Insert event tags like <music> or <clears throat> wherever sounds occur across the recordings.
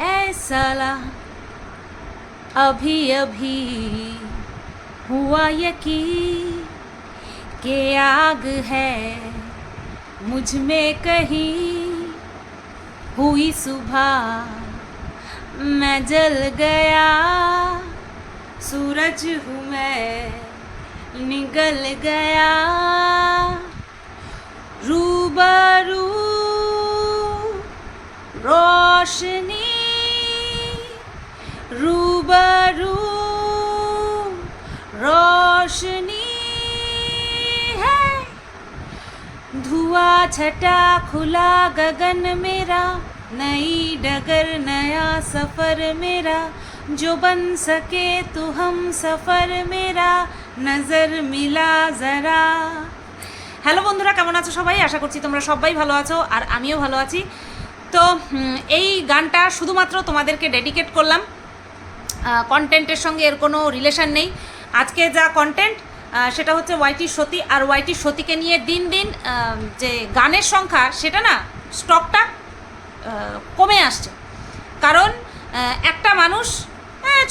साला अभी अभी हुआ यकीन के आग है मुझमें कहीं हुई सुबह। मैं जल गया, सूरज हूँ मैं, निगल गया। रूबरू रोशनी रूबरू रोशनी है धुआं छटा खुला गगन मेरा नई डगर नया सफर मेरा जो बन सके तो हम सफर मेरा नजर मिला जरा হ্যালো বন্ধুরা কেমন আছো সবাই আশা করছি তোমরা সবাই ভালো আছো আর আমিও ভালো আছি তো হুম, এই গানটা শুধুমাত্র তোমাদেরকে ডেডিকেট করলাম কন্টেন্টের সঙ্গে এর কোনো রিলেশন নেই। আজকে যা কন্টেন্ট সেটা হচ্ছে ওয়াইটি সতী আর ওয়াইটি সতীকে নিয়ে দিন দিন যে গানের সংখ্যা, সেটা না স্টকটা কমে আসছে। কারণ একটা মানুষ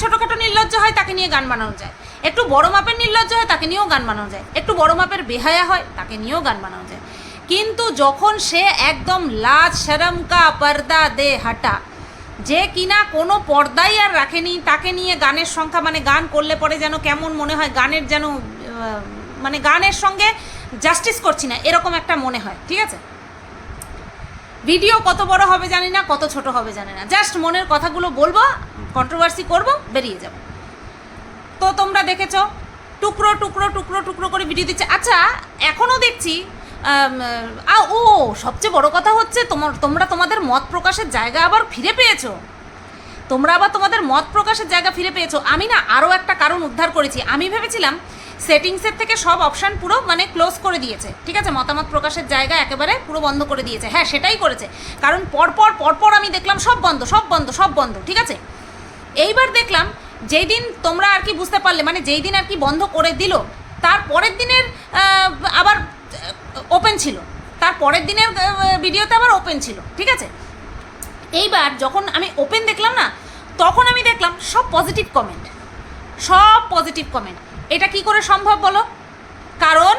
ছোটোখাটো নির্লজ্জ হয়, তাকে নিয়ে গান বানানো যায়। একটু বড় মাপের নির্লজ্জ হয়, তাকে নিয়েও গান বানানো যায়। একটু বড় মাপের বেহায়া হয়, তাকে নিয়েও গান বানানো যায়। কিন্তু যখন সে একদম লাজ, শরম কা পর্দা দে হাটা যে কিনা কোনো পর্দাই আর রাখেনি, তাকে নিয়ে গানের সংখ্যা মানে গান করলে পরে যেন কেমন মনে হয়, গানের যেন মানে গানের সঙ্গে জাস্টিস করছি না, এরকম একটা মনে হয়, ঠিক আছে? ভিডিও কত বড় হবে জানি না, কত ছোট হবে জানি না। জাস্ট মনের কথাগুলো বলব কন্ট্রোভার্সি করব, বেরিয়ে যাব। তো তোমরা দেখেছ, টুকরো টুকরো টুকরো টুকরো করে ভিডিও দিচ্ছে। আচ্ছা এখনও দেখছি ও, সবচেয়ে বড় কথা হচ্ছে তোমার, তোমরা তোমাদের মত প্রকাশের জায়গা আবার ফিরে পেয়েছ। তোমরা আবার তোমাদের মত প্রকাশের জায়গা ফিরে পেয়েছ। আমি না আরও একটা কারণ উদ্ধার করেছি। আমি ভেবেছিলাম সেটিংসের থেকে সব অপশান পুরো মানে ক্লোজ করে দিয়েছে। ঠিক আছে? মতামত প্রকাশের জায়গা একেবারে পুরো বন্ধ করে দিয়েছে। হ্যাঁ সেটাই করেছে। কারণ পরপর পরপর আমি দেখলাম সব বন্ধ সব বন্ধ সব বন্ধ। ঠিক আছে? এইবার দেখলাম যেই দিন তোমরা আর কি বুঝতে পারলে মানে যেই দিন আর কি বন্ধ করে দিল, তার পরের দিনের আবার ওপেন ছিল। তার পরের দিনের ভিডিওতে আবার ওপেন ছিল, ঠিক আছে? এইবার যখন আমি ওপেন দেখলাম না, তখন আমি দেখলাম সব পজিটিভ কমেন্ট সব পজিটিভ কমেন্ট এটা কি করে সম্ভব বলো? কারণ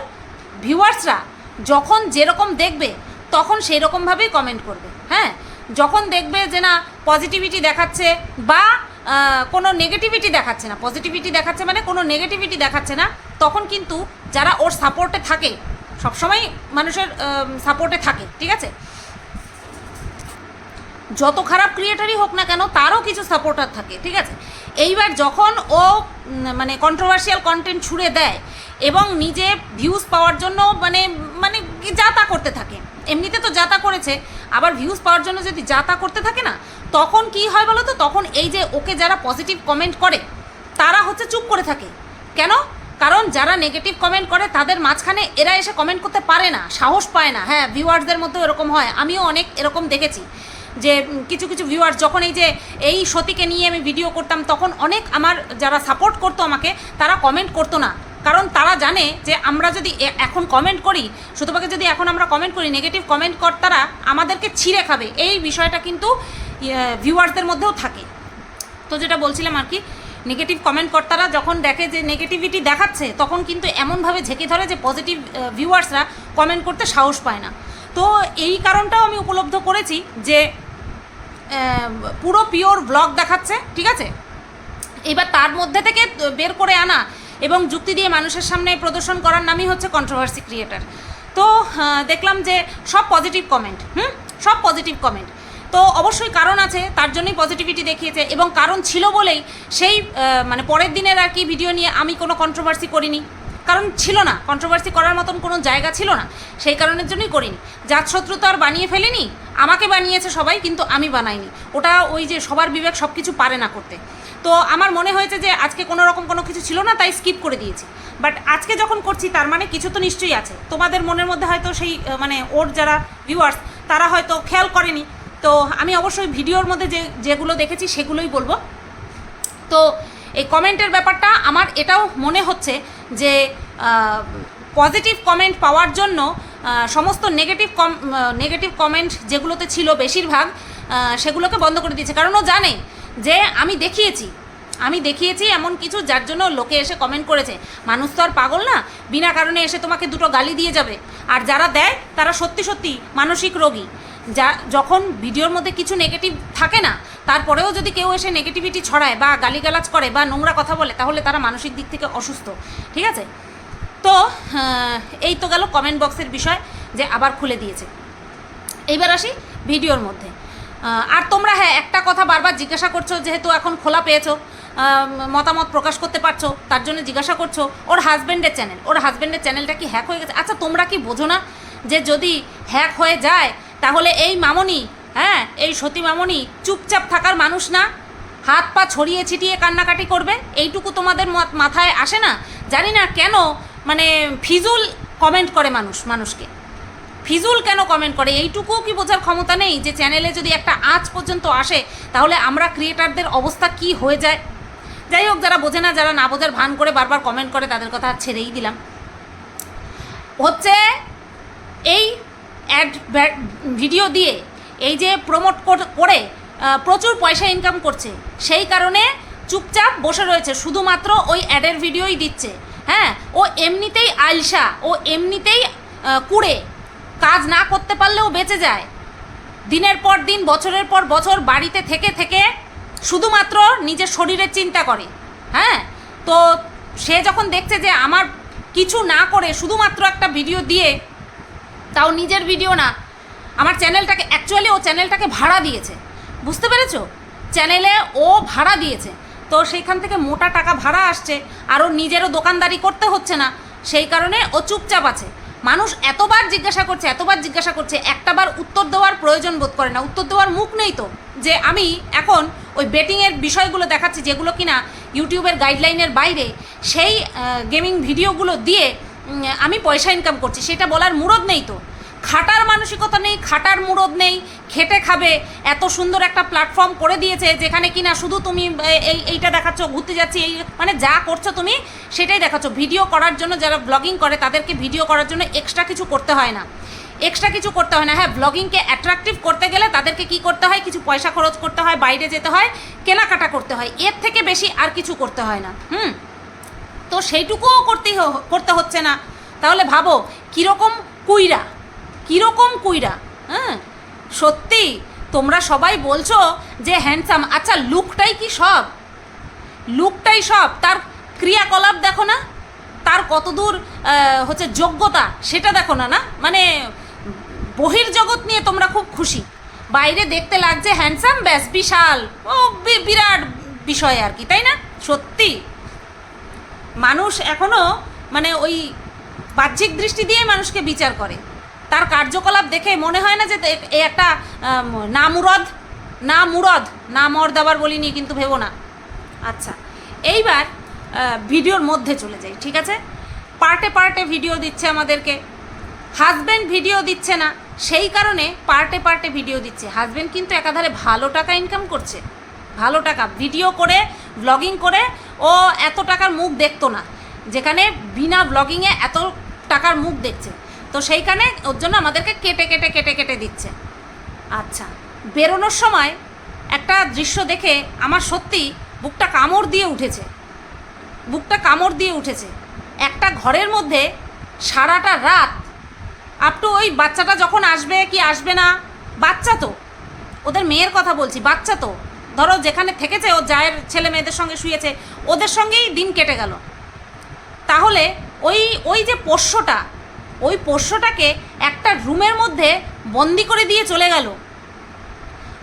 ভিউয়ার্সরা যখন যেরকম দেখবে, তখন সেই রকমভাবেই কমেন্ট করবে হ্যাঁ? যখন দেখবে যে না পজিটিভিটি দেখাচ্ছে বা কোনো নেগেটিভিটি দেখাচ্ছে না পজিটিভিটি দেখাচ্ছে মানে কোনো নেগেটিভিটি দেখাচ্ছে না, তখন কিন্তু যারা ওর সাপোর্টে থাকে সবসময় মানুষের সাপোর্টে থাকে, ঠিক আছে? যত খারাপ ক্রিয়েটারই হোক না কেন, তারও কিছু সাপোর্টার থাকে, ঠিক আছে? এইবার যখন ও মানে কন্ট্রোভার্সিয়াল কন্টেন্ট ছুড়ে দেয় এবং নিজে ভিউজ পাওয়ার জন্য মানে মানে যাতা করতে থাকে, এমনিতে তো যাতা করেছে, আবার ভিউজ পাওয়ার জন্য যদি যাতা করতে থাকে না, তখন কি হয় বলো তো তখন এই যে ওকে যারা পজিটিভ কমেন্ট করে, তারা হচ্ছে চুপ করে থাকে। কেন? কারণ যারা নেগেটিভ কমেন্ট করে, তাদের মাঝখানে এরা এসে কমেন্ট করতে পারে না, সাহস পায় না। হ্যাঁ ভিউয়ার্সদের মধ্যেও এরকম হয়। আমিও অনেক এরকম দেখেছি যে কিছু কিছু ভিউয়ার্স যখন এই যে, এই সতীকে নিয়ে আমি ভিডিও করতাম, তখন অনেক আমার যারা সাপোর্ট করতো আমাকে, তারা কমেন্ট করতো না। কারণ তারা জানে যে, আমরা যদি এখন কমেন্ট করি শুধুমাত্র যদি এখন আমরা কমেন্ট করি নেগেটিভ কমেন্ট কর্তারা আমাদেরকে ছিঁড়ে খাবে। এই বিষয়টা কিন্তু ভিউয়ার্সদের মধ্যেও থাকে। তো যেটা বলছিলাম আর কি নেগেটিভ কমেন্ট কর্তারা যখন দেখে যে নেগেটিভিটি দেখাচ্ছে, তখন কিন্তু এমনভাবে ঝেঁকে ধরে যে পজিটিভ ভিউয়ার্সরা কমেন্ট করতে সাহস পায় না। তো এই কারণটাও আমি উপলব্ধ করেছি যে পুরো পিওর ব্লগ দেখাচ্ছে, ঠিক আছে? এবার তার মধ্যে থেকে বের করে আনা এবং যুক্তি দিয়ে মানুষের সামনে প্রদর্শন করার নামই হচ্ছে কন্ট্রোভার্সি ক্রিয়েটার তো দেখলাম যে সব পজিটিভ কমেন্ট হুম? সব পজিটিভ কমেন্ট তো অবশ্যই কারণ আছে, তার জন্যই পজিটিভিটি দেখিয়েছে এবং কারণ ছিল বলেই সেই মানে পরের দিনের আর কি ভিডিও নিয়ে আমি কোনো কন্ট্রোভার্সি করিনি। কারণ ছিল না কন্ট্রোভার্সি করার মতন কোনো জায়গা ছিল না, সেই কারণের জন্যই করিনি। জাত শত্রু তো আর বানিয়ে ফেলেনি, আমাকে বানিয়েছে সবাই, কিন্তু আমি বানাইনি। ওটা ওই যে সবার বিবেক সব কিছু পারে না করতে। তো আমার মনে হয়েছে যে আজকে কোনো রকম কোনো কিছু ছিল না, তাই স্কিপ করে দিয়েছি। বাট আজকে যখন করছি, তার মানে কিছু তো নিশ্চয়ই আছে। তোমাদের মনের মধ্যে হয়তো সেই মানে ওর যারা ভিউয়ার্স তারা হয়তো খেয়াল করেনি তো আমি অবশ্যই ভিডিওর মধ্যে যে, যেগুলো দেখেছি সেগুলোই বলব। তো এই কমেন্টের ব্যাপারটা আমার এটাও মনে হচ্ছে যে পজিটিভ কমেন্ট পাওয়ার জন্য সমস্ত নেগেটিভ কম নেগেটিভ কমেন্ট যেগুলোতে ছিল বেশিরভাগ সেগুলোকে বন্ধ করে দিয়েছে। কারণ ও জানে যে আমি দেখিয়েছি আমি দেখিয়েছি এমন কিছু যার জন্য লোকে এসে কমেন্ট করেছে। মানুষ তো আর পাগল না, বিনা কারণে এসে তোমাকে দুটো গালি দিয়ে যাবে। আর যারা দেয় তারা সত্যি সত্যি মানসিক রোগী। যা, যখন ভিডিওর মধ্যে কিছু নেগেটিভ থাকে না, তারপরেও যদি কেউ এসে নেগেটিভিটি ছড়ায় বা গালিগালাজ করে বা নোংরা কথা বলে, তাহলে তারা মানসিক দিক থেকে অসুস্থ। ঠিক আছে? তো এই তো গেল কমেন্ট বক্সের বিষয় যে আবার খুলে দিয়েছে। এইবার আসি ভিডিওর মধ্যে। আর তোমরা হ্যাঁ একটা কথা বারবার জিজ্ঞাসা করছ, যেহেতু এখন খোলা পেয়েছ মতামত প্রকাশ করতে পারছ, তার জন্য জিজ্ঞাসা করছ, ওর হাজব্যান্ডের চ্যানেল ওর হাজব্যান্ডের চ্যানেলটা কি হ্যাক হয়ে গেছে? আচ্ছা তোমরা কি বোঝো না যে যদি হ্যাক হয়ে যায় তাহলে এই মামনি হ্যাঁ এই সতী মামনি চুপচাপ থাকার মানুষ না? হাত পা ছড়িয়ে ছিটিয়ে কান্নাকাটি করবে? এইটুকু তোমাদের মাথায় আসে না? জানি না কেন মানে ফিজুল কমেন্ট করে মানুষ, মানুষকে। ফিজুল কেন কমেন্ট করে? এইটুকুও কি বোঝার ক্ষমতা নেই যে চ্যানেলে যদি একটা আজ পর্যন্ত আসে, তাহলে আমরা ক্রিয়েটারদের অবস্থা কি হয়ে যায়? যাই হোক, যারা বোঝে না, যারা না বোঝার ভান করে বারবার কমেন্ট করে, তাদের কথা ছেড়েই দিলাম। হচ্ছে, এই অ্যাড ভিডিও দিয়ে এই যে প্রমোট করে প্রচুর পয়সা ইনকাম করছে। সেই কারণে চুপচাপ বসে রয়েছে। শুধুমাত্র ওই অ্যাডের ভিডিওই দিচ্ছে। হ্যাঁ ও এমনিতেই আলসা, ও এমনিতেই কুড়ে। কাজ না করতে পারলেও বেঁচে যায়। দিনের পর দিন, বছরের পর বছর বাড়িতে থেকে থেকে শুধুমাত্র নিজের শরীরের চিন্তা করে। হ্যাঁ তো সে যখন দেখছে যে আমার কিছু না করে শুধুমাত্র একটা ভিডিও দিয়ে তাও নিজের ভিডিও না। আমার চ্যানেলটাকে অ্যাকচুয়ালি ও চ্যানেলটাকে ভাড়া দিয়েছে। বুঝতে পেরেছ? চ্যানেলে ও ভাড়া দিয়েছে। তো সেইখান থেকে মোটা টাকা ভাড়া আসছে, আর ওর নিজেরও দোকানদারি করতে হচ্ছে না। সেই কারণে ও চুপচাপ আছে। মানুষ এতবার জিজ্ঞাসা করছে, এতবার জিজ্ঞাসা করছে একটাবার উত্তর দেওয়ার প্রয়োজন বোধ করে না। উত্তর দেওয়ার মুখ নেই তো। যে আমি এখন ওই বেটিংয়ের বিষয়গুলো দেখাচ্ছি, যেগুলো কিনা ইউটিউবের গাইডলাইনের বাইরে, সেই গেমিং ভিডিওগুলো দিয়ে আমি পয়সা ইনকাম করছি, সেটা বলার মুরদ নেই তো। খাটার মানসিকতা নেই, খাটার মুরদ নেই, খেটে খাবে, এত সুন্দর একটা প্ল্যাটফর্ম করে দিয়েছে, যেখানে কিনা শুধু তুমি এই, এইটা দেখাচ্ছ, ঘুরতে যাচ্ছি, এই মানে যা করছ তুমি, সেটাই দেখাচ্ছ। ভিডিও করার জন্য যারা ব্লগিং করে, তাদেরকে ভিডিও করার জন্য এক্সট্রা কিছু করতে হয় না। এক্সট্রা কিছু করতে হয় না। হ্যাঁ ব্লগিংকে অ্যাট্রাকটিভ করতে গেলে তাদেরকে কি করতে হয়? কিছু পয়সা খরচ করতে হয়, বাইরে যেতে হয়, কেনাকাটা করতে হয়। এর থেকে বেশি আর কিছু করতে হয় না। হুম? তো সেইটুকুও করতেই হ- করতে হচ্ছে না। তাহলে ভাবো, কীরকম কুইরা? কীরকম কুইরা? হ্যাঁ? সত্যি, তোমরা সবাই বলছো যে হ্যান্ডসাম আচ্ছা লুকটাই কি সব? লুকটাই সব। তার ক্রিয়াকলাপ দেখো না? তার কতদূর হচ্ছে যোগ্যতা সেটা দেখো না না? মানে বহির্জগৎ নিয়ে তোমরা খুব খুশি। বাইরে দেখতে লাগছে হ্যান্ডসাম ব্যাস, বিশাল। ও বিরাট বিষয় আর কি, তাই না? সত্যি। মানুষ এখনও মানে ওই বাহ্যিক দৃষ্টি দিয়ে মানুষকে বিচার করে। তার কার্যকলাপ দেখে মনে হয় না যে এ একটা না মুরদ না মুরদ না মর্দ আবার বলিনি কিন্তু ভেবো না। আচ্ছা এইবার ভিডিওর মধ্যে চলে যাই, ঠিক আছে? পার্টে পার্টে ভিডিও দিচ্ছে আমাদেরকে। হাজব্যান্ড ভিডিও দিচ্ছে না, সেই কারণে পার্টে পার্টে ভিডিও দিচ্ছে। হাজব্যান্ড কিন্তু একাধারে ভালো টাকা ইনকাম করছে। ভালো টাকা, ভিডিও করে ব্লগিং করে ও এত টাকার মুখ দেখতো না। যেখানে বিনা ব্লগিংয়ে এত টাকার মুখ দেখছে। তো সেইখানে ওর জন্য আমাদেরকে কেটে কেটে কেটে কেটে দিচ্ছে। আচ্ছা বেরোনোর সময় একটা দৃশ্য দেখে আমার সত্যি বুকটা কামড় দিয়ে উঠেছে। বুকটা কামড় দিয়ে উঠেছে। একটা ঘরের মধ্যে সারাটা রাত আপ টু ওই বাচ্চাটা যখন আসবে কি আসবে না, বাচ্চা তো। ওদের মেয়ের কথা বলছি, বাচ্চা তো। ধরো যেখানে থেকেছে, ও জায়ের ছেলে মেয়েদের সঙ্গে শুয়েছে, ওদের সঙ্গেই দিন কেটে গেল। তাহলে ওই ওই যে পোষ্যটা, ওই পোষ্যটাকে একটা রুমের মধ্যে বন্দি করে দিয়ে চলে গেল।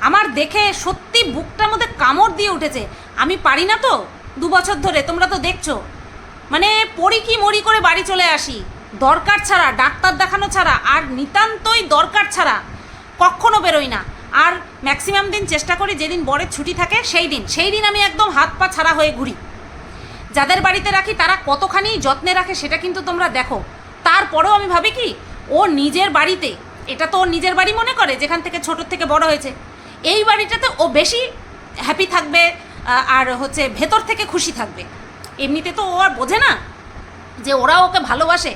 আমার দেখে সত্যি বুকটার মধ্যে কামড় দিয়ে উঠেছে। আমি পারি না তো দু বছর ধরে, তোমরা তো দেখছ। মানে পড়ি কি মরি করে বাড়ি চলে আসি? দরকার ছাড়া, ডাক্তার দেখানো ছাড়া, আর নিতান্তই দরকার ছাড়া কখনো বেরোই না। আর ম্যাক্সিমাম দিন চেষ্টা করি যেদিন বরের ছুটি থাকে, সেই দিন। সেই দিন আমি একদম হাত পা ছাড়া হয়ে ঘুরি। যাদের বাড়িতে রাখি, তারা কতখানি যত্নে রাখে সেটা কিন্তু তোমরা দেখো। তারপরেও আমি ভাবি কি, ও নিজের বাড়িতে, এটা তো ওর নিজের বাড়ি মনে করে, যেখান থেকে ছোটোর থেকে বড় হয়েছে। এই বাড়িটাতে ও বেশি হ্যাপি থাকবে আর হচ্ছে ভেতর থেকে খুশি থাকবে। এমনিতে তো ও আর বোঝে না যে ওরা ওকে ভালোবাসে।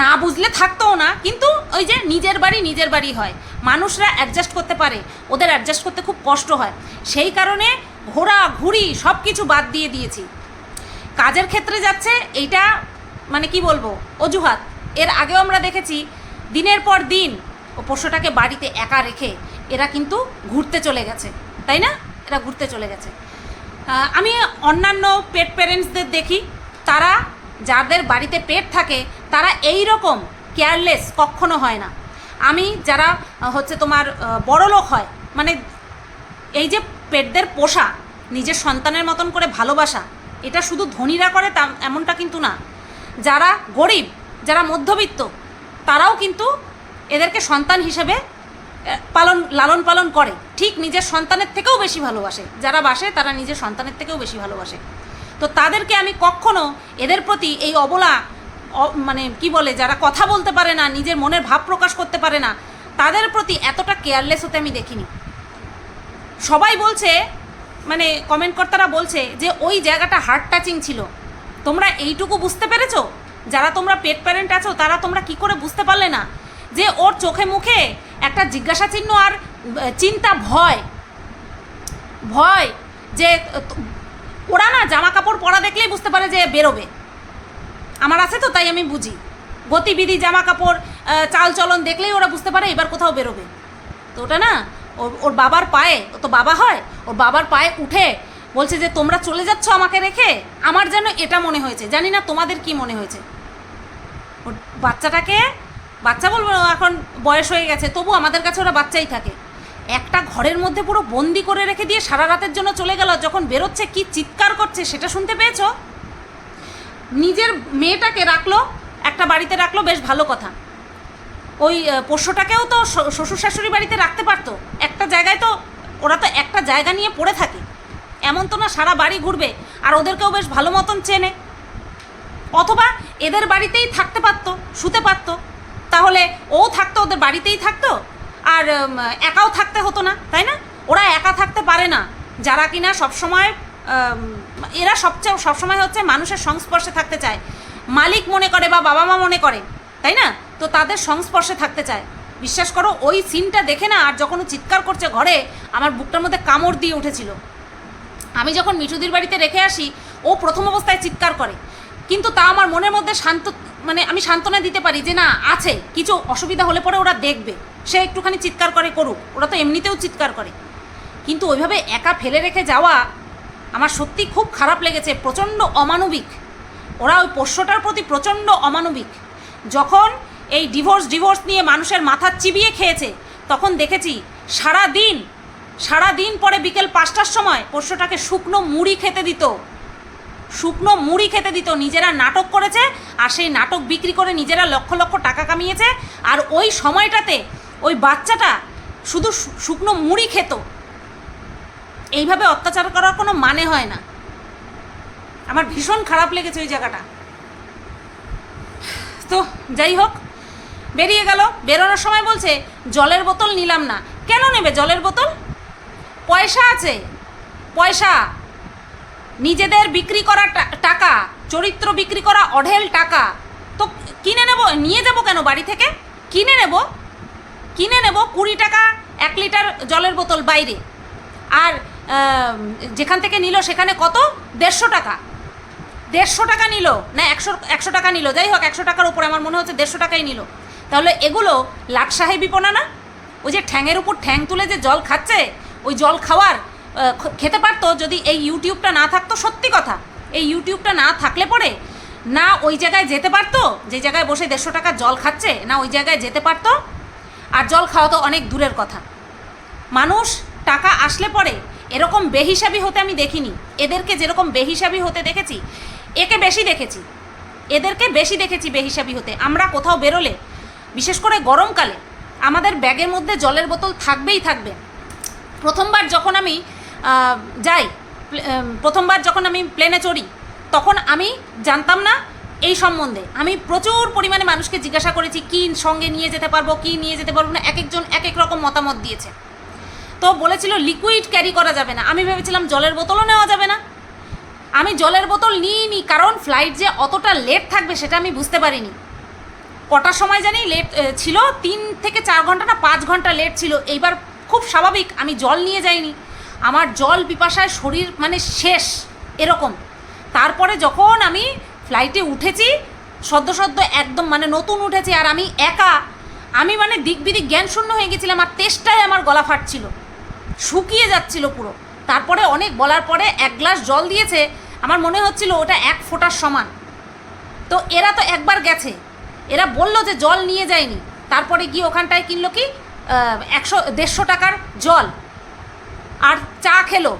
না বুঝলে থাকতোও না, কিন্তু ওই যে নিজের বাড়ি নিজের বাড়ি হয়। মানুষরা অ্যাডজাস্ট করতে পারে, ওদের অ্যাডজাস্ট করতে খুব কষ্ট হয়। সেই কারণে ঘোরা, ঘুরি সব কিছু বাদ দিয়ে দিয়েছি। কাজের ক্ষেত্রে যাচ্ছে, এইটা মানে কি বলব, অজুহাত। এর আগেও আমরা দেখেছি, দিনের পর দিন ও পোষ্যটাকে বাড়িতে একা রেখে এরা কিন্তু ঘুরতে চলে গেছে। তাই না? এরা ঘুরতে চলে গেছে। আমি অন্যান্য পেট প্যারেন্টসদের দেখি, তারা যাদের বাড়িতে পেট থাকে, তারা এই রকম কেয়ারলেস কখনো হয় না। আমি যারা হচ্ছে তোমার বড় লোক হয় মানে এই যে পেটদের পোষা, নিজের সন্তানের মতন করে ভালোবাসা, এটা শুধু ধনীরা করে তা, এমনটা কিন্তু না। যারা গরিব, যারা মধ্যবিত্ত, তারাও কিন্তু এদেরকে সন্তান হিসেবে পালন, লালন পালন করে। ঠিক নিজের সন্তানের থেকেও বেশি ভালোবাসে। যারা বাসে, তারা নিজের সন্তানের থেকেও বেশি ভালোবাসে। তো তাদেরকে আমি কখনো এদের প্রতি এই অবলা মানে কি বলে, যারা কথা বলতে পারে না, নিজের মনের ভাব প্রকাশ করতে পারে না, তাদের প্রতি এতটা কেয়ারলেস হতে আমি দেখিনি। সবাই বলছে মানে কমেন্ট কর্তারা বলছে যে ওই জায়গাটা হার্ট টাচিং ছিল। তোমরা এইটুকু বুঝতে পেরেছ? যারা তোমরা পেট প্যারেন্ট আছো, তারা তোমরা কি করে বুঝতে পারলে না যে ওর চোখে মুখে একটা জিজ্ঞাসা চিহ্ন আর চিন্তা ভয়। ভয় যে ওরা না জামা কাপড় পরা দেখলেই বুঝতে পারে যে বেরোবে। আমার আছে তো তাই আমি বুঝি। গতিবিধি জামা কাপড় আহ, চাল চলন দেখলেই ওরা বুঝতে পারে এবার কোথাও বেরোবে। তো ওটা না ওর ওর বাবার পায়ে ও তো বাবা হয় ওর বাবার পায়ে উঠে বলছে যে তোমরা চলে যাচ্ছ আমাকে রেখে? আমার যেন এটা মনে হয়েছে। জানি না তোমাদের কি মনে হয়েছে। ওর বাচ্চাটাকে বাচ্চা বলব এখন বয়স হয়ে গেছে তবু আমাদের কাছে ওরা বাচ্চাই থাকে। একটা ঘরের মধ্যে পুরো বন্দি করে রেখে দিয়ে সারা রাতের জন্য চলে গেল। যখন বেরোচ্ছে, কি চিৎকার করছে সেটা শুনতে পেয়েছ? নিজের মেয়েটাকে রাখল, একটা বাড়িতে রাখল, বেশ ভালো কথা। ওই পোষ্যটাকেও তো শ্বশুর শাশুড়ি বাড়িতে রাখতে পারতো। একটা জায়গায় তো, ওরা তো একটা জায়গা নিয়ে পড়ে থাকে। এমন তো না সারা বাড়ি ঘুরবে, আর ওদেরকেও বেশ ভালো মতন চেনে। অথবা এদের বাড়িতেই থাকতে পারতো, শুতে পারতো। তাহলে ও থাকতো, ওদের বাড়িতেই থাকতো? আর একাও থাকতে হতো না, তাই না? ওরা একা থাকতে পারে না। যারা কিনা সবসময় এরা সবচেয়ে, সবসময় হচ্ছে মানুষের সংস্পর্শে থাকতে চায়। মালিক মনে করে বা বাবা মা মনে করে, তাই না? তো তাদের সংস্পর্শে থাকতে চায়। বিশ্বাস করো, ওই সিনটা দেখে না আর যখন চিৎকার করছে ঘরে, আমার বুকটার মধ্যে কামড় দিয়ে উঠেছিল। আমি যখন মিঠুদির বাড়িতে রেখে আসি, ও প্রথম অবস্থায় চিৎকার করে। কিন্তু তা আমার মনের মধ্যে শান্ত মানে আমি সান্ত্বনা দিতে পারি যে না, আছে, কিছু অসুবিধা হলে পরে ওরা দেখবে। সে একটুখানি চিৎকার করে করুক, ওরা তো এমনিতেও চিৎকার করে। কিন্তু ওইভাবে একা ফেলে রেখে যাওয়া আমার সত্যি খুব খারাপ লেগেছে, প্রচণ্ড অমানবিক। ওরা ওই পোষ্যটার প্রতি প্রচণ্ড অমানবিক। যখন এই ডিভোর্স ডিভোর্স নিয়ে মানুষের মাথা চিবিয়ে খেয়েছে, তখন দেখেছি সারা দিন সারা দিন পরে বিকেল পাঁচটার সময় পোষ্যটাকে শুকনো মুড়ি খেতে দিত। শুকনো মুড়ি খেতে দিত, নিজেরা নাটক করেছে আর সেই নাটক বিক্রি করে নিজেরা লক্ষ লক্ষ টাকা কামিয়েছে। আর ওই সময়টাতে ওই বাচ্চাটা শুধু শুকনো মুড়ি খেত। এইভাবে অত্যাচার করার কোনো মানে হয় না। আমার ভীষণ খারাপ লেগেছে ওই জায়গাটা। তো যাই হোক, বেরিয়ে গেল। বেরোনোর সময় বলছে, জলের বোতল নিলাম না। কেন নেবে জলের বোতল? পয়সা আছে। পয়সা। নিজেদের বিক্রি করা টাকা, চরিত্র বিক্রি করা অঢেল টাকা। তো কিনে নেব? নিয়ে যাব কেন বাড়ি থেকে? কিনে নেব? কিনে নেব কুড়ি টাকা এক লিটার জলের বোতল বাইরে। আর যেখান থেকে নিল সেখানে কত? দেড়শো টাকা। দেড়শো টাকা নিল, না, একশো একশো টাকা নিল। যাই হোক, একশো টাকার উপরে আমার মনে হচ্ছে দেড়শো টাকাই নিল। তাহলে এগুলো লাট সাহেবিপনা না? ওই যে ঠ্যাংয়ের উপর ঠ্যাং তুলে যে জল খাচ্ছে, ওই জল খাওয়ার খেতে পারতো যদি এই ইউটিউবটা না থাকতো সত্যি কথা। এই ইউটিউবটা না থাকলে পরে না ওই জায়গায় যেতে পারতো? যে জায়গায় বসে দেড়শো টাকার জল খাচ্ছে, না ওই জায়গায় যেতে পারতো? আর জল খাওয়া তো অনেক দূরের কথা। মানুষ টাকা আসলে পরে এরকম বেহিসাবি হতে আমি দেখিনি। এদেরকে যেরকম বেহিসাবি হতে দেখেছি, একে বেশি দেখেছি। এদেরকে বেশি দেখেছি বেহিসাবি হতে। আমরা কোথাও বেরোলে, বিশেষ করে গরমকালে, আমাদের ব্যাগের মধ্যে জলের বোতল থাকবেই থাকবে। প্রথমবার যখন আমি যাই প্রথমবার যখন আমি প্লেনে চড়ি, তখন আমি জানতাম না এই সম্বন্ধে। আমি প্রচুর পরিমাণে মানুষকে জিজ্ঞাসা করেছি, কি সঙ্গে নিয়ে যেতে পারব, কি নিয়ে যেতে পারব না এক একজন এক এক রকম মতামত দিয়েছে। তো বলেছিল লিকুইড ক্যারি করা যাবে না। আমি ভেবেছিলাম, জলের বোতলও নেওয়া যাবে না। আমি জলের বোতল নিইনি, কারণ ফ্লাইট যে অতটা লেট থাকবে সেটা আমি বুঝতে পারিনি। কটার সময় জানি লেট ছিল, তিন থেকে চার ঘণ্টা না পাঁচ ঘণ্টা লেট ছিল। এইবার খুব স্বাভাবিক, আমি জল নিয়ে যাইনি। আমার জল পিপাসায় শরীর মানে শেষ, এরকম। তারপরে যখন আমি ফ্লাইটে উঠেছি, সদ্য সদ্য একদম মানে নতুন উঠেছি আর আমি একা। আমি মানে দিক বিদিক জ্ঞান শূন্য হয়ে গেছিলাম আর তেষ্টায় আমার গলা ফাটছিল। শুকিয়ে যাচ্ছিল পুরো। তারপরে অনেক বলার পরে এক গ্লাস জল দিয়েছে, আমার মনে হচ্ছিল ওটা এক ফোঁটার সমান। তো এরা তো একবার গেছে। এরা বলল যে জল নিয়ে যায়নি। তারপরে গিয়ে ওখানটায় কিনলো কি একশো, দেড়শো টাকার জল। আর চা খেলো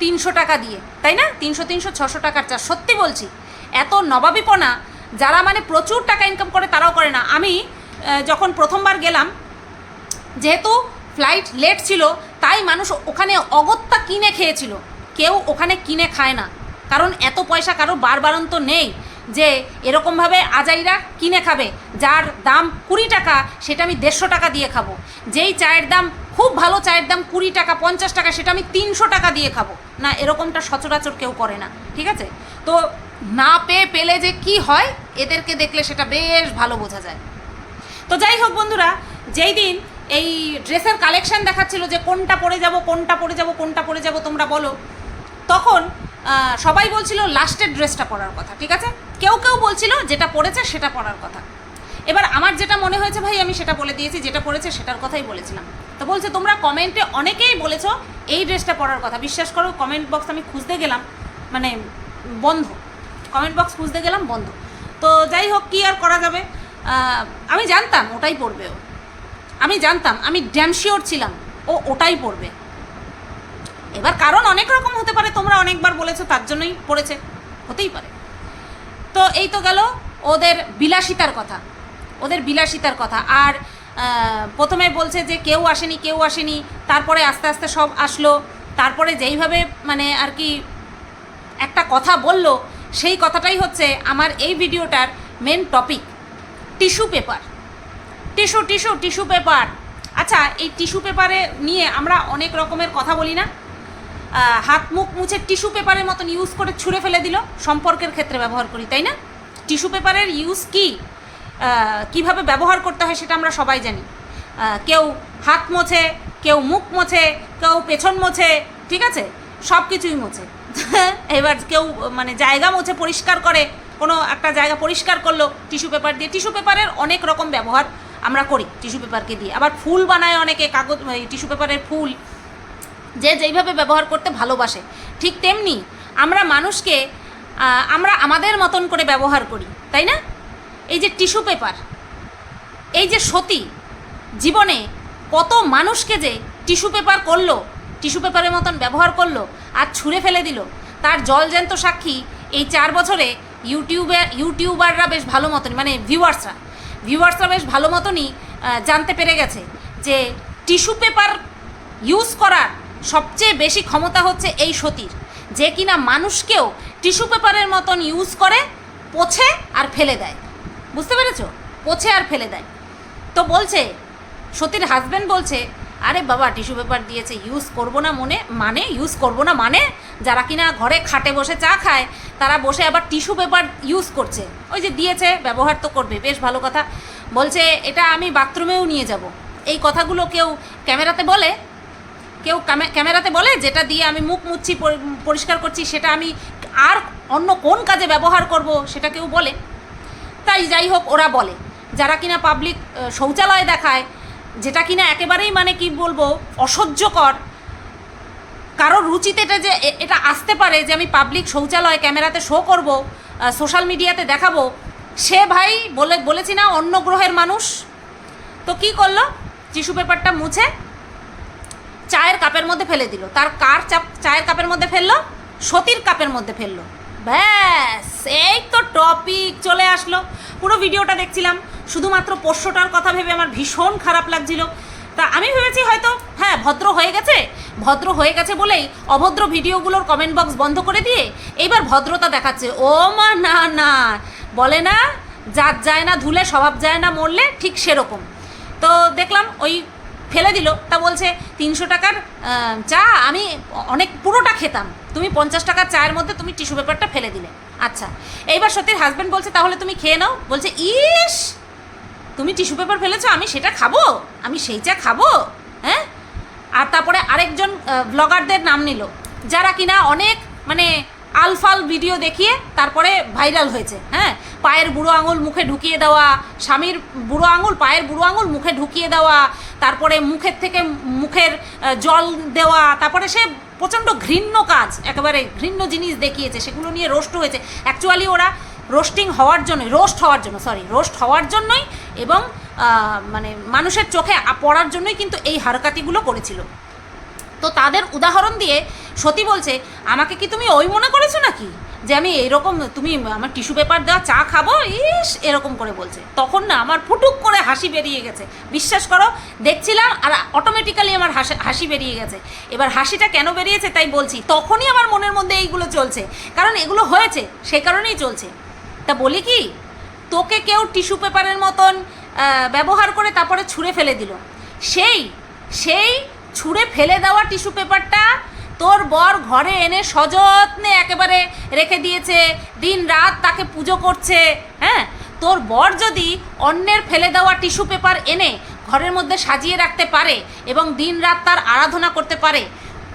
তিনশো টাকা দিয়ে। তাই না? তিনশো তিনশো, ছশো টাকার চা। সত্যি বলছি। এত নবাবিপনা, যারা মানে প্রচুর টাকা ইনকাম করে, তারাও করে না। আমি যখন প্রথমবার গেলাম, যেহেতু ফ্লাইট লেট ছিল, তাই মানুষ ওখানে অগত্যা কিনে খেয়েছিল। কেউ ওখানে কিনে খায় না। কারণ এত পয়সা কারও বারবারন্ত নেই যে, এরকমভাবে আজাইরা কিনে খাবে, যার দাম কুড়ি টাকা, সেটা আমি দেড়শো টাকা দিয়ে খাব। যেই চায়ের দাম খুব ভালো চায়ের দাম কুড়ি টাকা, পঞ্চাশ টাকা, সেটা আমি তিনশো টাকা দিয়ে খাব। না, এরকমটা সচরাচর কেউ করে না, ঠিক আছে? তো না পেয়ে পেলে যে কি হয়, এদেরকে দেখলে সেটা বেশ ভালো বোঝা যায়। তো যাই হোক বন্ধুরা, যেই দিন এই ড্রেসের কালেকশন দেখাচ্ছিল যে কোনটা পরে যাব, কোনটা পরে যাব, কোনটা পরে যাব, তোমরা বলো, তখন সবাই বলছিল লাস্টের ড্রেসটা পরার কথা, ঠিক আছে? কেউ কেউ বলছিল যেটা পরেছে সেটা পরার কথা। এবার আমার যেটা মনে হয়েছে ভাই, আমি সেটা বলে দিয়েছি, যেটা পড়েছে সেটার কথাই বলেছিলাম। তো বলছে, তোমরা কমেন্টে অনেকেই বলেছ এই ড্রেসটা পরার কথা। বিশ্বাস করো কমেন্ট বক্স আমি খুঁজতে গেলাম মানে বন্ধ। কমেন্ট বক্স খুঁজতে গেলাম, বন্ধ। তো যাই হোক, কী আর করা যাবে? আমি জানতাম ওটাই পড়বে ও। আমি জানতাম, আমি ড্যামশিওর ছিলাম, ও ওটাই পড়বে এবার কারণ অনেক রকম হতে পারে, তোমরা অনেকবার বলেছ, তার জন্যই পড়েছে। হতেই পারে। তো এই তো গেল ওদের বিলাসিতার কথা। ওদের বিলাসিতার কথা। আর প্রথমে বলছে যে কেউ আসেনি কেউ আসেনি, তারপরে আস্তে আস্তে সব আসলো, তারপরে যেইভাবে মানে আর কি একটা কথা বলল, সেই কথাটাই হচ্ছে আমার এই ভিডিওটার main topic tissue paper tissue tissue tissue paper. আচ্ছা এই টিস্যু পেপারে নিয়ে আমরা অনেক রকমের কথা বলি না। হাত, মুখ মুছে টিস্যু পেপারের মতন ইউজ করে ছুঁড়ে ফেলে দিল, সম্পর্কের ক্ষেত্রে ব্যবহার করি, তাই না? টিস্যু পেপারের ইউজ কি? কীভাবে ব্যবহার করতে হয় সেটা আমরা সবাই জানি। কেউ হাত মোছে, কেউ মুখ মোছে, কেউ পেছন মোছে, ঠিক আছে? সব কিছুই মোছে। <laughs> এবার কেউ মানে জায়গা মোছে, পরিষ্কার করে, কোনো একটা জায়গা পরিষ্কার করল, টিস্যু পেপার দিয়ে। টিস্যু পেপারের অনেক রকম ব্যবহার আমরা করি টিস্যু পেপারকে দিয়ে। আবার ফুল বানায় অনেকে, কাগজ টিস্যু পেপারের ফুল। যে যেইভাবে ব্যবহার করতে ভালোবাসে, ঠিক তেমনি আমরা মানুষকে আমরা আমাদের মতন করে ব্যবহার করি, তাই না? এই যে টিস্যু পেপার, এই যে সতী, জীবনে কত মানুষকে যে টিস্যু পেপার করল, টিস্যু পেপারের মতন ব্যবহার করল আর ছুঁড়ে ফেলে দিল। তার জলজ্যান্ত সাক্ষী এই চার বছরে ইউটিউবে, ইউটিউবাররা বেশ ভালো মতন মানে ভিউয়ার্সরা ভিউয়ার্সরা বেশ ভালো মতনই জানতে পেরে গেছে যে টিস্যু পেপার ইউজ করার সবচেয়ে বেশি ক্ষমতা হচ্ছে এই সতীর, যে কিনা মানুষকেও টিস্যু পেপারের মতন ইউজ করে, পোছে আর ফেলে দেয়। বুঝতে পেরেছ? পোছে আর ফেলে দেয়। তো বলছে, সতীর হাজব্যান্ড বলছে, আরে বাবা টিস্যু পেপার দিয়েছে ইউজ করব না মনে মানে ইউজ করব না মানে? যারা কিনা ঘরে খাটে বসে চা খায়, তারা বসে আবার টিস্যু পেপার ইউজ করছে। ওই যে দিয়েছে, ব্যবহার তো করবে, বেশ ভালো কথা। বলছে, এটা আমি বাথরুমেও নিয়ে যাব। এই কথাগুলো কেউ ক্যামেরাতে বলে? কেউ ক্যামে- ক্যামেরাতে বলে, যেটা দিয়ে আমি মুখ মুচ্ছি, পরি- পরিষ্কার করছি, সেটা আমি আর অন্য কোন কাজে ব্যবহার করব? সেটা কেউ বলে? তাই যাই হোক ওরা বলে। যারা কিনা পাবলিক শৌচালয় দেখায়, যেটা কিনা একেবারেই মানে কি বলব, অসহ্যকর। কারোর রুচিতে এটা যে এটা আসতে পারে যে আমি পাবলিক শৌচালয় ক্যামেরাতে শো করব সোশ্যাল মিডিয়াতে দেখাবো, সে ভাই বলে, বলেছি না অন্য গ্রহের মানুষ। তো কি করল? টিস্যু পেপারটা মুছে, চায়ের কাপের মধ্যে ফেলে দিল। তার কার চাপ, চায়ের কাপের মধ্যে ফেলল? সতীর কাপের মধ্যে ফেলল। ব্যাস, এই তো টপিক চলে আসলো। পুরো ভিডিওটা দেখছিলাম, শুধুমাত্র পোষ্যটার কথা ভেবে আমার ভীষণ খারাপ লাগছিল। তা আমি ভেবেছি হয়তো হ্যাঁ ভদ্র হয়ে গেছে, ভদ্র হয়ে গেছে বলেই অভদ্র ভিডিওগুলোর কমেন্ট বক্স বন্ধ করে দিয়ে এইবার ভদ্রতা দেখাচ্ছে। ও মা, না না, বলে না, জাত যায় না, ধুলে স্বভাব যায় না, মরলে ঠিক সেরকম। তো দেখলাম ওই ফেলে দিল, তা বলছে, তিনশো টাকার চা আমি অনেক পুরোটা খেতাম। তুমি পঞ্চাশ টাকার চায়ের মধ্যে তুমি টিস্যু পেপারটা ফেলে দিলে। আচ্ছা এইবার সত্যির হাজব্যান্ড বলছে, তাহলে তুমি খেয়ে নাও। বলছে, ইস, তুমি টিস্যু পেপার ফেলেছো, আমি সেটা খাব? আমি সেই চা খাব? হ্যাঁ? আর তারপরে আরেকজন ব্লগারদের নাম নিল, যারা কিনা অনেক মানে আলফাল ভিডিও দেখিয়ে তারপরে ভাইরাল হয়েছে। হ্যাঁ? পায়ের বুড়ো আঙুল মুখে ঢুকিয়ে দেওয়া, স্বামীর বুড়ো আঙুল, পায়ের বুড়ো আঙুল মুখে ঢুকিয়ে দেওয়া তারপরে মুখের থেকে মুখের জল দেওয়া, তারপরে সে প্রচণ্ড ঘৃণ্য কাজ, একেবারে ঘৃণ্য জিনিস দেখিয়েছে, সেগুলো নিয়ে রোস্ট হয়েছে। অ্যাকচুয়ালি ওরা রোস্টিং হওয়ার জন্যই রোস্ট হওয়ার জন্য সরি রোস্ট হওয়ার জন্যই এবং মানে মানুষের চোখে পড়ার জন্যই কিন্তু এই হারকাতিগুলো করেছিল। তো তাদের উদাহরণ দিয়ে সতী বলছে, আমাকে কি তুমি ওই মনে করেছ নাকি? যে আমি এরকম তুমি আমার টিস্যু পেপার দেওয়া চা খাব, ইস, এরকম করে বলছে। তখন না আমার ফুটুক করে হাসি বেরিয়ে গেছে। বিশ্বাস করো, দেখছিলাম আর অটোমেটিক্যালি আমার হাসি হাসি বেরিয়ে গেছে। এবার হাসিটা কেন বেরিয়েছে তাই বলছি, তখনই আমার মনের মধ্যে এইগুলো চলছে। কারণ এগুলো হয়েছে সেই কারণেই চলছে। তা বলি কি, তোকে কেউ টিস্যু পেপারের মতন ব্যবহার করে তারপরে ছুঁড়ে ফেলে দিল। সেই সেই ছুঁড়ে ফেলে দেওয়া টিস্যু পেপারটা তোর বর ঘরে এনে সযত্নে একেবারে রেখে দিয়েছে। দিন রাত তাকে পুজো করছে হ্যাঁ? তোর বর যদি অন্যের ফেলে দেওয়া টিস্যু পেপার এনে ঘরের মধ্যে সাজিয়ে রাখতে পারে এবং দিন রাত তার আরাধনা করতে পারে,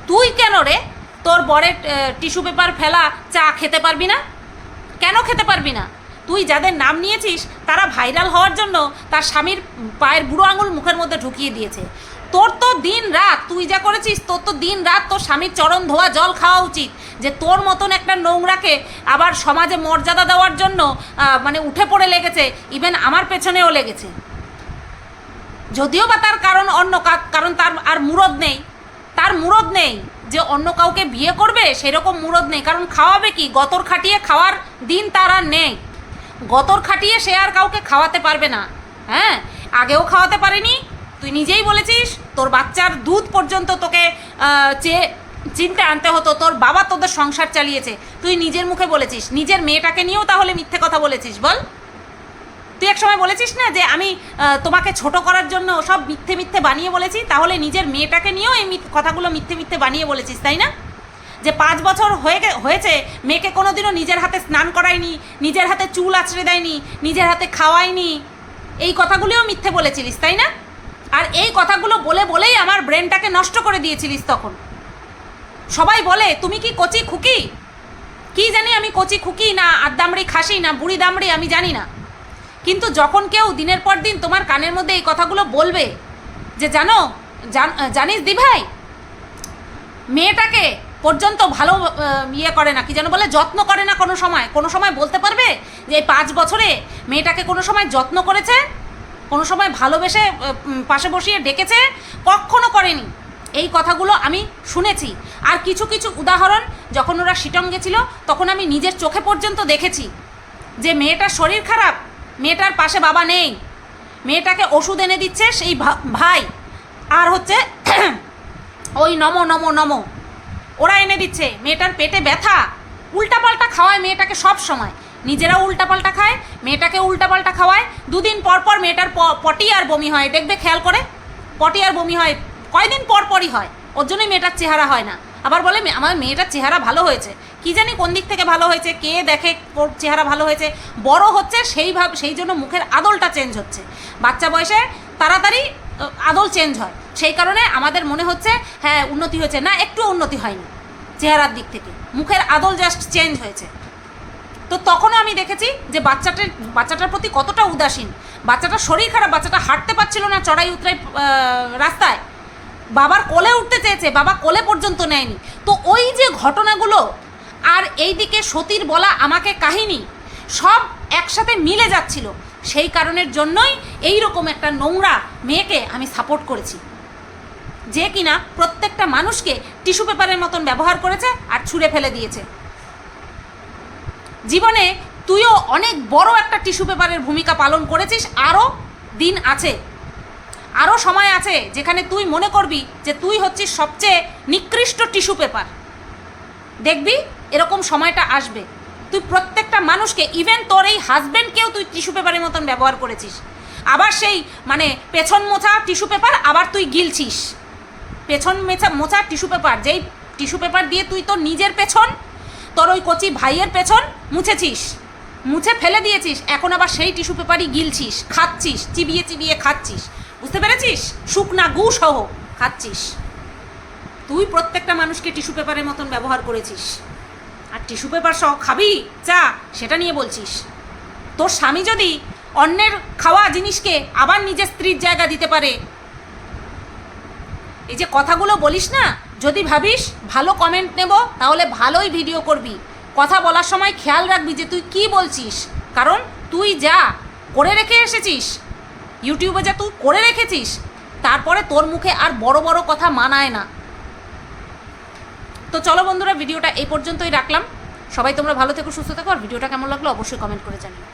তুই কেন রে তোর বরের টিস্যু পেপার ফেলা চা খেতে পারবি না? কেন খেতে পারবি না? তুই যাদের নাম নিয়েছিস তারা ভাইরাল হওয়ার জন্য তার স্বামীর পায়ের বুড়ো আঙুল মুখের মধ্যে ঢুকিয়ে দিয়েছে। তোর তো দিন রাত, তুই যা করেছিস, তোর তো দিন রাত তোর স্বামীর চরণ ধোয়া জল খাওয়া উচিত। যে তোর মতন একটা নোংরাকে আবার সমাজে মর্যাদা দেওয়ার জন্য মানে উঠে পড়ে লেগেছে ইভেন আমার পেছনেও লেগেছে। যদিও বা তার কারণ অন্য কারণ তার আর মুরদ নেই। তার মুরদ নেই যে অন্য কাউকে বিয়ে করবে, সেরকম মুরদ নেই। কারণ খাওয়াবে কি? গতর খাটিয়ে খাওয়ার দিন তার আর নেই। গতর খাটিয়ে সে আর কাউকে খাওয়াতে পারবে না। হ্যাঁ? আগেও খাওয়াতে পারেনি তুই নিজেই বলেছিস তোর বাচ্চার দুধ পর্যন্ত তোকে চেয়ে চিনতে আনতে হতো, তোর বাবা তোদের সংসার চালিয়েছে। তুই নিজের মুখে বলেছিস, নিজের মেয়েটাকে নিয়েও তাহলে মিথ্যে কথা বলেছিস, বল। তুই এক সময় বলেছিস না যে আমি তোমাকে ছোট করার জন্য সব মিথ্যে মিথ্যে বানিয়ে বলেছি? তাহলে নিজের মেয়েটাকে নিয়েও এই কথাগুলো মিথ্যে মিথ্যে বানিয়ে বলেছিস, তাই না? যে পাঁচ বছর হয়ে হয়েছে, মেয়েকে কোনোদিনও নিজের হাতে স্নান করায়নি, নিজের হাতে চুল আছড়ে দেয়নি, নিজের হাতে খাওয়ায়নি, এই কথাগুলিও মিথ্যে বলেছিলিস, তাই না? আর এই কথাগুলো বলে বলেই আমার ব্রেনটাকে নষ্ট করে দিয়েছিলিস তখন। সবাই বলে, তুমি কি কচি খুকি? কি জানি আমি কচি খুকি না আদামড়ি খাসি না, বুড়ি দামড়ি আমি জানি না। কিন্তু যখন কেউ দিনের পর দিন তোমার কানের মধ্যে এই কথাগুলো বলবে যে, জানো, জান- জানিস দি ভাই মেয়েটাকে পর্যন্ত ভালো ইয়ে করে না, কি যেন বলে, যত্ন করে না কোনো সময়। কোনো সময় বলতে পারবে যে, এই পাঁচ বছরে মেয়েটাকে কোনো সময় যত্ন করেছে? কোনো সময় ভালোবেসে পাশে বসিয়ে ডেকেছে, কখনো করেনি। এই কথাগুলো আমি শুনেছি। আর কিছু কিছু উদাহরণ যখন ওরা শিটং গেছিল তখন আমি নিজের চোখে পর্যন্ত দেখেছি যে মেয়েটার শরীর খারাপ, মেয়েটার পাশে বাবা নেই। মেয়েটাকে ওষুধ এনে দিচ্ছে সেই ভাই। আর হচ্ছে, <clears throat> ওই নমো নমো নমো। ওরা এনে দিচ্ছে, মেয়েটার পেটে ব্যথা। উল্টাপাল্টা খাওয়ায় মেয়েটাকে সব সময়। নিজেরাও উল্টাপাল্টা খায়, মেয়েটাকে উল্টাপাল্টা খাওয়ায়, দুদিন পর পর মেয়েটার পটি আর বমি হয়। দেখবে, খেয়াল করে, পটি আর বমি হয়, কয়দিন পর পরই হয়, ওর জন্যই মেয়েটার চেহারা হয় না। আবার বলে, "মে- আমার মেয়েটার চেহারা ভালো হয়েছে। কি জানি কোন দিক থেকে ভালো হয়েছে, কে দেখে চেহারা ভালো হয়েছে। বড় হচ্ছে সেইভাবে সেই জন্য মুখের আদলটা চেঞ্জ হচ্ছে। বাচ্চা বয়সে তাড়াতাড়ি আদল চেঞ্জ হয়। সেই কারণে আমাদের মনে হচ্ছে হ্যাঁ উন্নতি হয়েছে। না একটু উন্নতি হয়নি, চেহারার দিক থেকে। মুখের আদল জাস্ট চেঞ্জ হয়েছে। তো তখনও আমি দেখেছি যে বাচ্চাটার বাচ্চাটার প্রতি কতটা উদাসীন। বাচ্চাটার শরীর খারাপ, বাচ্চাটা হাঁটতে পারছিল না চড়াই উতরাই রাস্তায়। বাবার কোলে উঠতে চেয়েছে, বাবা কোলে পর্যন্ত নেয়নি। তো ওই যে ঘটনাগুলো, আর এইদিকে সতীর বলা আমাকে কাহিনী, সব একসাথে মিলে যাচ্ছিল। সেই কারণের জন্যই এই রকম একটা নোংরা মেয়েকে আমি সাপোর্ট করেছি। যে কিনা প্রত্যেকটা মানুষকে টিস্যু পেপারের মতন ব্যবহার করেছে আর ছুঁড়ে ফেলে দিয়েছে। জীবনে তুইও অনেক বড় একটা টিস্যু পেপারের ভূমিকা পালন করেছিস আরও দিন আছে আরও সময় আছে যেখানে তুই মনে করবি যে তুই হচ্ছিস সবচেয়ে নিকৃষ্ট টিস্যু পেপার। দেখবি এরকম সময়টা আসবে। তুই প্রত্যেকটা মানুষকে ইভেন তোর এই হাজব্যান্ডকেও তুই টিস্যু পেপারের মতন ব্যবহার করেছিস। আবার সেই মানে পেছন মোছা টিস্যু পেপার আবার তুই গিলছিস। পেছন মেছা, মোছা টিস্যু পেপার, যেই টিস্যু পেপার দিয়ে তুই তোর নিজের পেছন তোর ওই কচি ভাইয়ের পেছন মুছেছিস। মুছে ফেলে দিয়েছিস। এখন আবার সেই টিস্যু পেপারই গিলছিস, খাচ্ছিস, চিবিয়ে চিবিয়ে খাচ্ছিস। বুঝতে পেরেছিস? শুকনা গু সহ খাচ্ছিস। তুই প্রত্যেকটা মানুষকে টিস্যু পেপারের মতন ব্যবহার করেছিস। আর টিস্যু পেপার সহ খাবি? চা সেটা নিয়ে বলছিস। তোর স্বামী যদি অন্যের খাওয়া জিনিসকে আবার নিজের স্ত্রীর জায়গা দিতে পারে। এই যে কথাগুলো বলিস না যদি ভাবিস ভালো কমেন্ট নেব, তাহলে ভালোই ভিডিও করবি। কথা বলার সময় খেয়াল রাখবি যে তুই কি বলছিস। কারণ তুই যা করে রেখে এসেছিস ইউটিউবে যা তুই করে রেখেছিস, তারপরে তোর মুখে আর বড় বড় কথা মানায় না। তো চলো বন্ধুরা ভিডিওটা এই পর্যন্তই রাখলাম। সবাই তোমরা ভালো থেকো, সুস্থ থাকো, আর ভিডিওটা কেমন লাগল অবশ্যই কমেন্ট করে জানিও।